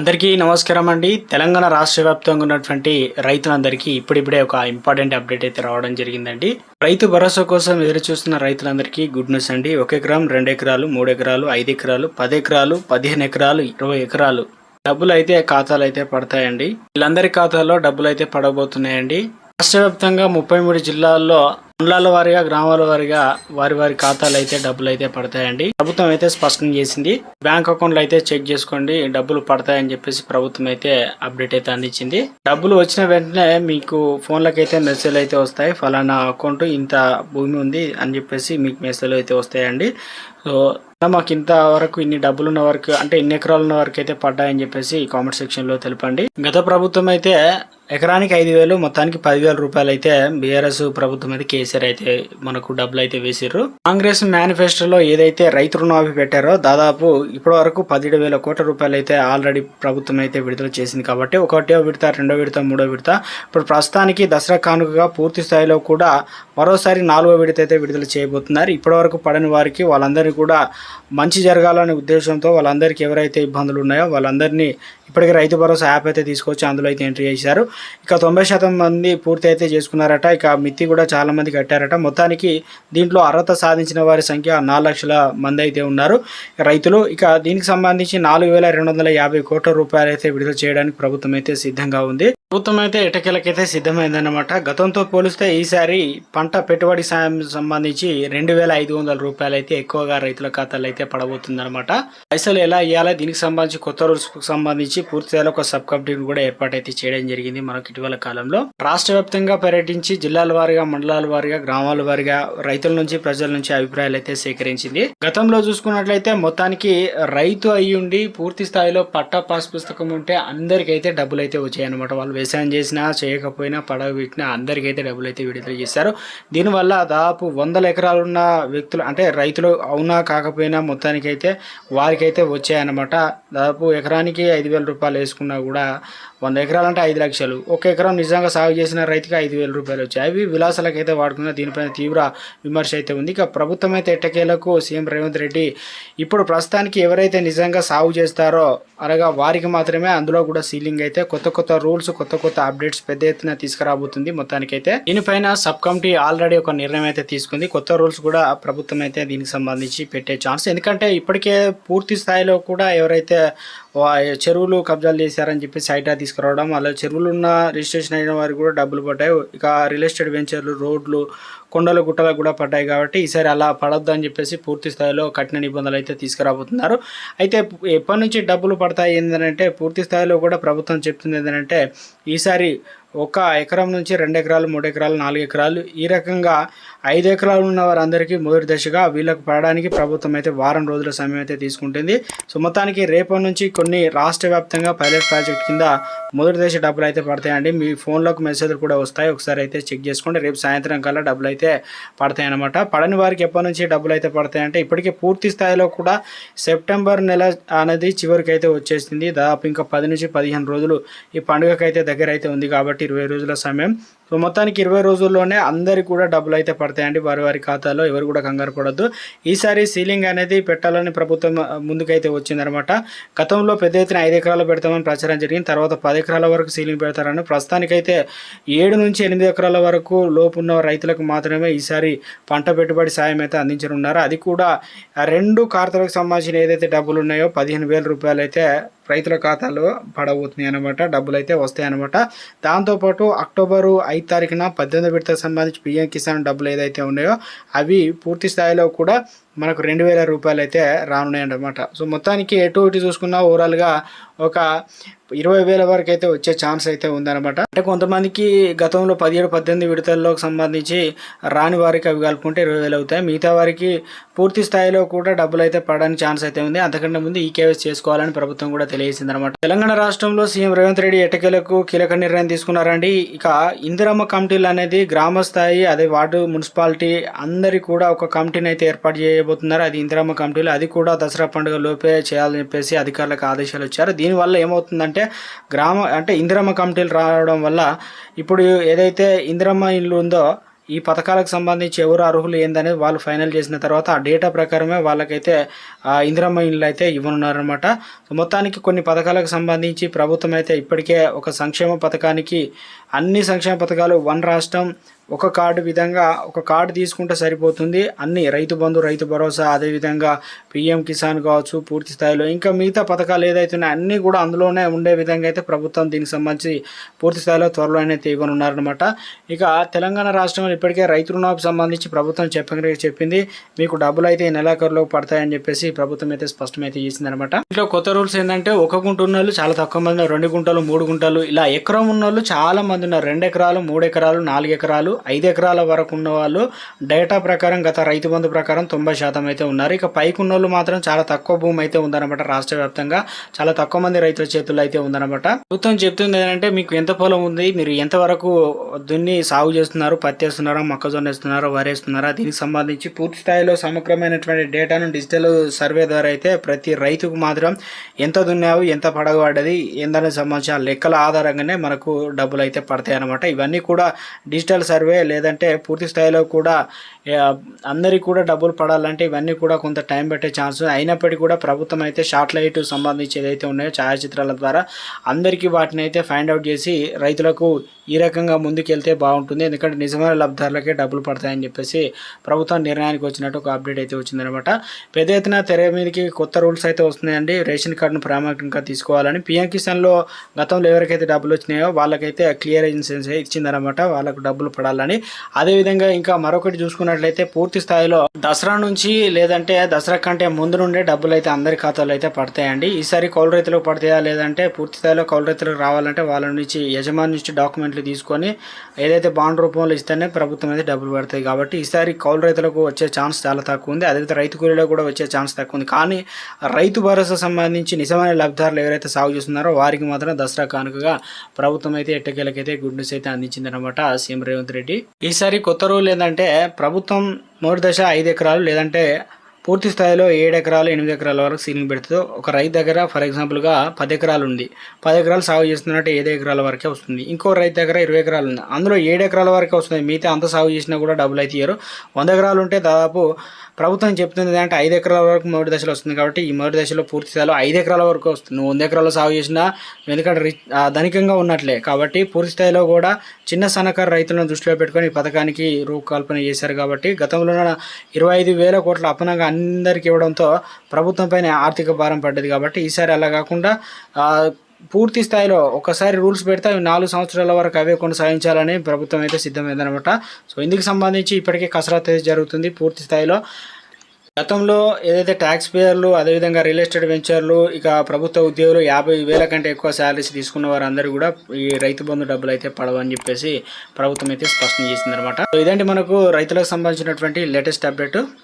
అందరికీ నమస్కారం అండి. తెలంగాణ రాష్ట్ర వ్యాప్తంగా ఉన్నటువంటి రైతులందరికీ ఇప్పుడిప్పుడే ఒక ఇంపార్టెంట్ అప్డేట్ అయితే రావడం జరిగిందండి. రైతు భరోసా కోసం ఎదురు చూస్తున్న రైతులందరికీ గుడ్ న్యూస్ అండి. ఒక ఎకరం రెండు ఎకరాలు మూడు ఎకరాలు ఐదు ఎకరాలు పది ఎకరాలు పదిహేను ఎకరాలు ఇరవై ఎకరాలు డబ్బులు అయితే ఖాతాలు అయితే పడతాయండి. వీళ్ళందరి ఖాతాల్లో డబ్బులు అయితే పడబోతున్నాయండి. రాష్ట్ర వ్యాప్తంగా ముప్పై మూడు జిల్లాల్లో మండలాల వారిగా గ్రామాల వారిగా వారి వారి ఖాతాలు అయితే డబ్బులు అయితే పడతాయండి. ప్రభుత్వం అయితే స్పష్టం చేసింది. బ్యాంక్ అకౌంట్లు అయితే చెక్ చేసుకోండి. డబ్బులు పడతాయని చెప్పేసి ప్రభుత్వం అయితే అప్డేట్ అయితే అందించింది. డబ్బులు వచ్చిన వెంటనే మీకు ఫోన్లకు అయితే మెసేజ్ అయితే వస్తాయి. ఫలానా అకౌంట్ ఇంత భూమి ఉంది అని చెప్పేసి మీకు మెసేజ్లు అయితే వస్తాయండి. సో మాకు ఇంత వరకు ఇన్ని డబ్బులు ఉన్న వరకు అంటే ఇన్ని ఎకరాలు ఉన్న వరకు అయితే పడ్డాయని చెప్పేసి కామెంట్ సెక్షన్లో తెలపండి. గత ప్రభుత్వం అయితే ఎకరానికి ఐదు వేలు మొత్తానికి పదివేల రూపాయలు అయితే బీఆర్ఎస్ ప్రభుత్వం మీద కేసీఆర్ అయితే మనకు డబ్బులు అయితే వేసారు కాంగ్రెస్ మేనిఫెస్టోలో ఏదైతే రైతు రుణమాఫీ పెట్టారో దాదాపు ఇప్పటి వరకు పదిహేడు వేల కోట్ల రూపాయలు అయితే ఆల్రెడీ ప్రభుత్వం అయితే విడుదల చేసింది కాబట్టి ఒకటో విడత రెండో విడత మూడో విడత. ఇప్పుడు ప్రస్తుతానికి దసరా కానుకగా పూర్తి స్థాయిలో కూడా మరోసారి నాలుగో విడత అయితే విడుదల చేయబోతున్నారు. ఇప్పటివరకు పడని వారికి వాళ్ళందరినీ కూడా మంచి జరగాలనే ఉద్దేశంతో వాళ్ళందరికీ ఎవరైతే ఇబ్బందులు ఉన్నాయో వాళ్ళందరినీ ఇప్పటికే రైతు భరోసా యాప్ అయితే తీసుకొచ్చి అందులో అయితే ఎంట్రీ చేశారు. ఇక తొంభై శాతం మంది పూర్తి అయితే చేసుకున్నారట. ఇక మిత్తి కూడా చాలా మంది కట్టారట. మొత్తానికి దీంట్లో అర్హత సాధించిన వారి సంఖ్య నాలుగు లక్షల మంది అయితే ఉన్నారు. రైతులు ఇక దీనికి సంబంధించి నాలుగు వేల రెండు వందల యాభై కోట్ల రూపాయలు అయితే విడుదల చేయడానికి ప్రభుత్వం అయితే సిద్ధంగా ఉంది. ప్రభుత్వం అయితే ఎటకెలకైతే సిద్ధమైందన్నమాట. గతంతో పోలిస్తే ఈసారి పంట పెట్టుబడి సాయం సంబంధించి రెండు వేల ఐదు వందల రూపాయలు అయితే ఎక్కువగా రైతుల ఖాతాలు అయితే పడబోతుందన్నమాట. పైసలు ఎలా ఇవ్వాలో దీనికి సంబంధించి కొత్త రూల్స్ సంబంధించి పూర్తిగా ఒక సబ్ కమిటీని కూడా ఏర్పాటైతే చేయడం జరిగింది మనకు ఇటీవల కాలంలో. రాష్ట్ర వ్యాప్తంగా పర్యటించి జిల్లాల వారీగా మండలాల వారీగా గ్రామాల వారీగా రైతుల నుంచి ప్రజల నుంచి అభిప్రాయాలు అయితే సేకరించింది. గతంలో చూసుకున్నట్లయితే మొత్తానికి రైతు అయ్యుండి పూర్తి స్థాయిలో పట్టా పాస్ పుస్తకం ఉంటే అందరికైతే డబ్బులు అయితే వచ్చాయన్నమాట. వాళ్ళు వ్యవసాయం చేసినా చేయకపోయినా పడవ పెట్టినా అందరికైతే డబ్బులు అయితే విడుదల చేశారు. దీనివల్ల దాదాపు వందల ఎకరాలు ఉన్న వ్యక్తులు అంటే రైతులు అవునా కాకపోయినా మొత్తానికైతే వారికైతే వచ్చాయన్నమాట. దాదాపు ఎకరానికి ఐదు వేల రూపాయలు వేసుకున్నా కూడా వంద ఎకరాలు అంటే ఐదు లక్షలు. ఒక ఎకరం నిజంగా సాగు చేసిన రైతుకి ఐదు వేల రూపాయలు వచ్చాయి. అవి విలాసాలకైతే వాడుకున్న దీనిపైన తీవ్ర విమర్శ అయితే ఉంది. ఇక ప్రభుత్వం అయితే ఎట్టకేలకు సీఎం రేవంత్ రెడ్డి ఇప్పుడు ప్రస్తుతానికి ఎవరైతే నిజంగా సాగు చేస్తారో అనగా వారికి మాత్రమే అందులో కూడా సీలింగ్ అయితే కొత్త కొత్త రూల్స్ కొత్త కొత్త కొత్త అప్డేట్స్ పెద్ద ఎత్తున తీసుకురాబోతుంది. మొత్తానికైతే దీనిపైన సబ్ కమిటీ ఆల్రెడీ ఒక నిర్ణయం అయితే తీసుకుంది. కొత్త రూల్స్ కూడా ప్రభుత్వం అయితే దీనికి సంబంధించి పెట్టే ఛాన్స్. ఎందుకంటే ఇప్పటికే పూర్తి స్థాయిలో కూడా ఎవరైతే చెరువులు కబ్జాలు చేశారని చెప్పి సైటా తీసుకురావడం అలా చెరువులు ఉన్న రిజిస్ట్రేషన్ అయిన వారికి కూడా డబ్బులు పడ్డాయి. ఇక రియల్ ఎస్టేట్ వెంచర్లు రోడ్లు కొండలు గుట్టలకు కూడా పడ్డాయి కాబట్టి ఈసారి అలా పడొద్దు అని చెప్పేసి పూర్తి స్థాయిలో కఠిన నిబంధనలు అయితే తీసుకురాబోతున్నారు. అయితే ఎప్పటి నుంచి డబ్బులు పడతాయి ఏంటంటే పూర్తి స్థాయిలో కూడా ప్రభుత్వం చెప్తుంది ఏంటంటే ఈసారి ఒక ఎకరం నుంచి రెండు ఎకరాలు మూడు ఎకరాలు నాలుగు ఎకరాలు. ఈ రకంగా ఐదు ఎకరాలు ఉన్న వారందరికీ మొదటి దశగా వీళ్ళకు పడడానికి ప్రభుత్వం అయితే వారం రోజుల సమయం అయితే తీసుకుంటుంది. సో మొత్తానికి రేపటి నుంచి కొన్ని రాష్ట్ర వ్యాప్తంగా పైలట్ ప్రాజెక్ట్ కింద మొదటి దశ డబ్బులు అయితే పడతాయండి. మీ ఫోన్లోకి మెసేజ్లు కూడా వస్తాయి. ఒకసారి అయితే చెక్ చేసుకోండి. రేపు సాయంత్రం కల్లా డబ్బులు అయితే పడతాయి అనమాట పడని వారికి ఎప్పటి నుంచి డబ్బులు అయితే పడతాయంటే ఇప్పటికే పూర్తి స్థాయిలో కూడా సెప్టెంబర్ నెల అనేది చివరికి అయితే వచ్చేసింది. దాదాపు ఇంకా పది నుంచి పదిహేను రోజులు ఈ పండుగకైతే దగ్గర అయితే ఉంది కాబట్టి ఇరవై రోజుల సమయం సో మొత్తానికి ఇరవై రోజుల్లోనే అందరికి కూడా డబ్బులు అయితే పడతాయండి. వారి వారి ఖాతాలో ఎవరు కూడా కంగారు పడద్దు. ఈసారి సీలింగ్ అనేది పెట్టాలని ప్రభుత్వం ముందుకైతే వచ్చిందనమాట. గతంలో పెద్ద ఎత్తున ఐదు ఎకరాలు పెడతామని ప్రచారం జరిగింది. తర్వాత పది ఎకరాల వరకు సీలింగ్ పెడతారని ప్రస్తుతానికైతే ఏడు నుంచి ఎనిమిది ఎకరాల వరకు లోపున్న రైతులకు మాత్రమే ఈసారి పంట పెట్టుబడి సాయం అయితే అందించనున్నారు. అది కూడా రెండు ఖాతాలకు సంబంధించిన ఏదైతే డబ్బులు ఉన్నాయో పదిహేను వేల రూపాయలు అయితే రైతుల ఖాతాలో పడబోతున్నాయి అనమాట డబ్బులు అయితే వస్తాయన్నమాట. దాంతోపాటు అక్టోబరు ఐదు తారీఖున పద్దెనిమిది విడతకు సంబంధించి పిఎం కిసాన్ డబ్బులు ఏదైతే ఉన్నాయో అవి పూర్తి స్థాయిలో కూడా మనకు రెండు వేల రూపాయలు అయితే రానున్నాయి అన్నమాట సో మొత్తానికి ఎటు ఇటు చూసుకున్నా ఓవరాల్గా ఒక ఇరవై వేల వరకు అయితే వచ్చే ఛాన్స్ అయితే ఉందన్నమాట. అంటే కొంతమందికి గతంలో పదిహేడు పద్దెనిమిది విడతల్లోకి సంబంధించి రాని వారికి అవి కలుపుకుంటే ఇరవై వేలు అవుతాయి. మిగతా వారికి పూర్తి స్థాయిలో కూడా డబ్బులు అయితే పడడానికి ఛాన్స్ అయితే ఉంది. అంతకంటే ముందు ఈ కేవైసీ చేసుకోవాలని ప్రభుత్వం కూడా తెలియజేసింది అనమాట తెలంగాణ రాష్ట్రంలో సీఎం రేవంత్ రెడ్డి ఎటకేలకు కీలక నిర్ణయం తీసుకున్నారండి. ఇక ఇందిరమ్మ కమిటీలు అనేది గ్రామ స్థాయి అదే వార్డు మున్సిపాలిటీ అందరి కూడా ఒక కమిటీని అయితే ఏర్పాటు చేయబోతున్నారు అది ఇందిరమ్మ కమిటీలు అది కూడా దసరా పండుగ లోపే చేయాలని చెప్పేసి అధికారులకు ఆదేశాలు ఇచ్చారు. దీనివల్ల ఏమవుతుందంటే గ్రామ అంటే ఇందిరమ్మ కమిటీలు రావడం వల్ల ఇప్పుడు ఏదైతే ఇందిరమ్మ ఇల్లు ఉందో ఈ పథకాలకు సంబంధించి ఎవరు అర్హులు ఏందనేది వాళ్ళు ఫైనల్ చేసిన తర్వాత ఆ డేటా ప్రకారమే వాళ్ళకైతే ఆ ఇందిరమ్మ ఇండ్లు అయితే ఇవ్వనున్నారనమాట మొత్తానికి కొన్ని పథకాలకు సంబంధించి ప్రభుత్వం అయితే ఇప్పటికే ఒక సంక్షేమ పథకానికి అన్ని సంక్షేమ పథకాలు వన్ రాష్ట్రం ఒక కార్డు విధంగా ఒక కార్డు తీసుకుంటే సరిపోతుంది. అన్ని రైతు బంధు రైతు భరోసా అదేవిధంగా పిఎం కిసాన్ కావచ్చు పూర్తి స్థాయిలో. ఇంకా మిగతా పథకాలు ఏదైతే ఉన్నాయో అన్నీ కూడా అందులోనే ఉండే విధంగా అయితే ప్రభుత్వం దీనికి సంబంధించి పూర్తి స్థాయిలో త్వరలో అయితే ఇవ్వనున్నారనమాట ఇక తెలంగాణ రాష్ట్రంలో ఇప్పటికే రైతు రుణాలకు సంబంధించి ప్రభుత్వం చెప్పిన చెప్పింది. మీకు డబ్బులు అయితే ఈ నెలాఖరులో పడతాయని చెప్పేసి ప్రభుత్వం అయితే స్పష్టమైతే చేసిందనమాట ఇంట్లో కొత్త రూల్స్ ఏంటంటే ఒక గుంట ఉన్న వాళ్ళు చాలా తక్కువ మంది రెండు గుంటలు మూడు గుంటలు ఇలా ఎకరం ఉన్న వాళ్ళు చాలా మంది ఉన్నారు. రెండు ఎకరాలు మూడు ఎకరాలు నాలుగు ఎకరాలు ఐదు ఎకరాల వరకు ఉన్న వాళ్ళు డేటా ప్రకారం గత రైతు బంధు ప్రకారం తొంభై శాతం అయితే ఉన్నారు. ఇక పైకి ఉన్న వాళ్ళు మాత్రం చాలా తక్కువ భూమి అయితే ఉందన్నమాట రాష్ట్ర వ్యాప్తంగా. చాలా తక్కువ మంది రైతుల చేతుల్లో అయితే ఉందన్నమాట. ప్రభుత్వం చెప్తుంది ఏంటంటే మీకు ఎంత పొలం ఉంది? మీరు ఎంతవరకు దున్ని సాగు చేస్తున్నారు? పత్తి వేస్తున్నారా? మొక్కజొన్న వేస్తున్నారా? వరి వేస్తున్నారా? దీనికి సంబంధించి పూర్తి స్థాయిలో సమగ్రమైనటువంటి డేటాను డిజిటల్ సర్వే ద్వారా అయితే ప్రతి రైతుకు మాత్రం ఎంత దున్నావు? ఎంత పడగబడ్డది ఏందనే సంబంధించిన లెక్కల ఆధారంగానే మనకు డబ్బులు అయితే పడతాయి అనమాట ఇవన్నీ కూడా డిజిటల్ సర్వే లేదంటే పూర్తి స్థాయిలో కూడా అందరికీ కూడా డబ్బులు పడాలంటే ఇవన్నీ కూడా కొంత టైం పెట్టే ఛాన్స్. అయినప్పటికీ కూడా ప్రభుత్వం అయితే లైట్ సంబంధించి ఏదైతే ఉన్నాయో ఛాయాచిత్రాల ద్వారా అందరికీ వాటిని అయితే ఫైండ్ అవుట్ చేసి రైతులకు ఈ రకంగా ముందుకెళ్తే బాగుంటుంది. ఎందుకంటే నిజమైన లబ్ధారులకే డబ్బులు పడతాయని చెప్పేసి ప్రభుత్వం నిర్ణయానికి వచ్చినట్టు ఒక అప్డేట్ అయితే వచ్చిందనమాట. పెద్ద ఎత్తున తెర మీదకి కొత్త రూల్స్ అయితే వస్తున్నాయండి. రేషన్ కార్డును ప్రామాణికంగా తీసుకోవాలని పిఎం కిసాన్లో గతంలో ఎవరికైతే డబ్బులు వచ్చినాయో వాళ్ళకైతే క్లియర్ ఇన్సెన్స్ ఇచ్చిందనమాట. వాళ్ళకు డబ్బులు పడాలని. అదేవిధంగా ఇంకా మరొకటి చూసుకున్నట్లయితే పూర్తి స్థాయిలో దసరా నుంచి లేదంటే దసరా కంటే ముందు నుండే డబ్బులు అయితే అందరి ఖాతాలో అయితే పడతాయండి. ఈసారి కౌలు రైతులకు పడతాయా లేదంటే పూర్తి స్థాయిలో కౌలు రైతులకు రావాలంటే వాళ్ళ నుంచి యజమాని నుంచి డాక్యుమెంట్లు తీసుకొని ఏదైతే బాండ్ రూపంలో ఇస్తేనే ప్రభుత్వం అయితే డబ్బులు పడతాయి కాబట్టి ఈసారి కౌలు రైతులకు వచ్చే ఛాన్స్ చాలా తక్కువ ఉంది. అదేవిధంగా రైతు కూలీలో కూడా వచ్చే ఛాన్స్ తక్కువ ఉంది. కానీ రైతు భరోసా సంబంధించి నిజమైన లబ్ధిదారులు ఎవరైతే సాగు చేస్తున్నారో వారికి మాత్రం దసరా కానుకగా ప్రభుత్వం అయితే ఎట్టకేలకైతే గుడ్ న్యూస్ అయితే అందించింది అనమాట సీఎం రేవంత్ రెడ్డి. ఈసారి కొత్త రూల్ ఏంటంటే ప్రభుత్వం మొదటి దశ ఐదు ఎకరాలు లేదంటే పూర్తి స్థాయిలో ఏడు ఎకరాలు ఎనిమిది ఎకరాల వరకు సీలింగ్ పెడుతుంది ఒక రైతు దగ్గర ఫర్ ఎగ్జాంపుల్గా పది ఎకరాలు ఉంది. పది ఎకరాలు సాగు చేస్తున్నట్టు ఏడు ఎకరాల వరకే వస్తుంది. ఇంకో రైతు దగ్గర ఇరవై ఎకరాలు ఉంది. అందులో ఏడు ఎకరాల వరకే వస్తుంది. మిగతా అంత సాగు చేసినా కూడా డబ్బులు అయితే ఇయ్యరు. వంద ఎకరాలు ఉంటే దాదాపు ప్రభుత్వం చెప్తుంది అంటే ఐదు ఎకరాల వరకు మొదటి దశలో వస్తుంది కాబట్టి ఈ మొదటి దశలో పూర్తి స్థాయిలో ఐదు ఎకరాల వరకు వస్తుంది. నువ్వు వంద ఎకరాలు సాగు చేసినా ఎందుకంటే రిచ్ ధనికంగా ఉన్నట్లే. కాబట్టి పూర్తి స్థాయిలో కూడా చిన్న సన్నకారు రైతులను దృష్టిలో పెట్టుకొని ఈ పథకానికి రూపకల్పన చేశారు కాబట్టి గతంలో ఇరవై ఐదు వేల కోట్ల అప్పనంగా అందరికి ఇవ్వడంతో ప్రభుత్వంపైన ఆర్థిక భారం పడ్డది కాబట్టి ఈసారి అలా కాకుండా పూర్తి స్థాయిలో ఒకసారి రూల్స్ పెడితే అవి నాలుగు సంవత్సరాల వరకు అవే కొనసాగించాలని ప్రభుత్వం అయితే సిద్ధమైందనమాట సో ఇందుకు సంబంధించి ఇప్పటికే కసరత్తు అయితే జరుగుతుంది పూర్తి స్థాయిలో. గతంలో ఏదైతే ట్యాక్స్ పేయర్లు అదేవిధంగా రియల్ ఎస్టేట్ వెంచర్లు ఇక ప్రభుత్వ ఉద్యోగులు యాభై వేల కంటే ఎక్కువ శాలరీస్ తీసుకున్న వారందరూ కూడా ఈ రైతు బంధు డబ్బులు అయితే పడవని చెప్పేసి ప్రభుత్వం అయితే స్పష్టం చేసిందనమాట సో ఇదండి మనకు రైతులకు సంబంధించినటువంటి లేటెస్ట్ అప్డేట్